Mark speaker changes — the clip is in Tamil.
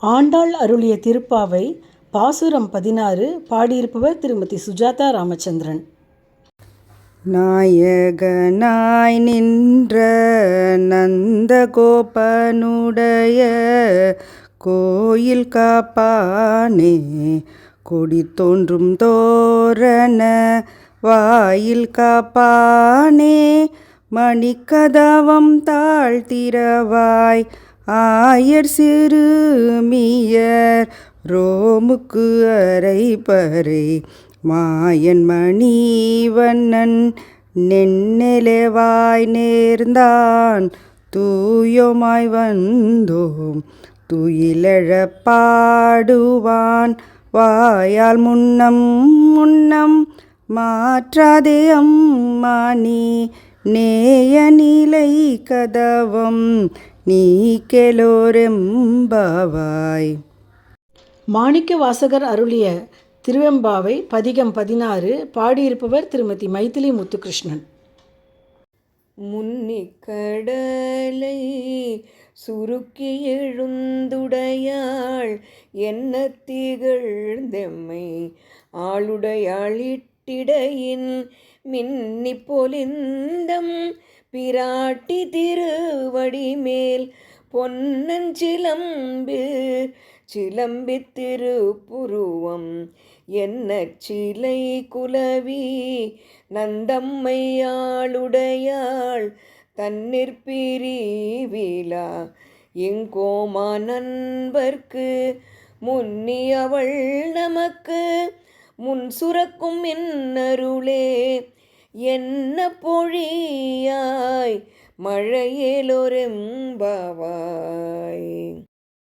Speaker 1: ஆண்டாள் அருளிய திருப்பாவை பாசுரம் பதினாறு பாடியிருப்பவர் திருமதி சுஜாதா ராமச்சந்திரன்.
Speaker 2: நாயகனாய் நின்ற நந்தகோபனுடைய கோயில் காப்பானே கொடி தோன்றும் தோரண வாயில் காப்பானே மணிக்கதவம் தாழ்த்திரவாய் ஆயர் சிறுமியர் ரோமுக்கு அரைப்பறை மாயன் மணி வண்ணன் நென்னெலவாய் நேர்ந்தான். தூயோமாய் வந்தோம் துயிலழ பாடுவான். வாயால் முன்னம் முன்னம் மாற்றாதே அம்மா நீ. நேய நிலை கதவம் நீக்கெலோரெம்பாவாய்.
Speaker 1: மாணிக்க வாசகர் அருளிய திருவெம்பாவை பதிகம் பதினாறு பாடியிருப்பவர் திருமதி மைதிலி முத்துகிருஷ்ணன்.
Speaker 3: முன்னிக்கடலை சுருக்கி எழுந்துடையாள் என்ன திகழ்ந்தெம்மை? ஆளுடையாளிட்டிடையின் மின்னி பொலிந்தம் பிராட்டி திருவடி மேல் பொன்னஞ்சிலம்பு சிலம்பித் திருப்புருவம் என்ன சிலை குலவி நந்தம்மையாளுடையாள் தன்னிற் பிரிவிலா? எங்கோமா நண்பர்க்கு முன்னி அவள் நமக்கு முன் சுரக்கும் என்னருளே? என்ன பொழியாய் மழையேலொரெம்பாவாய்.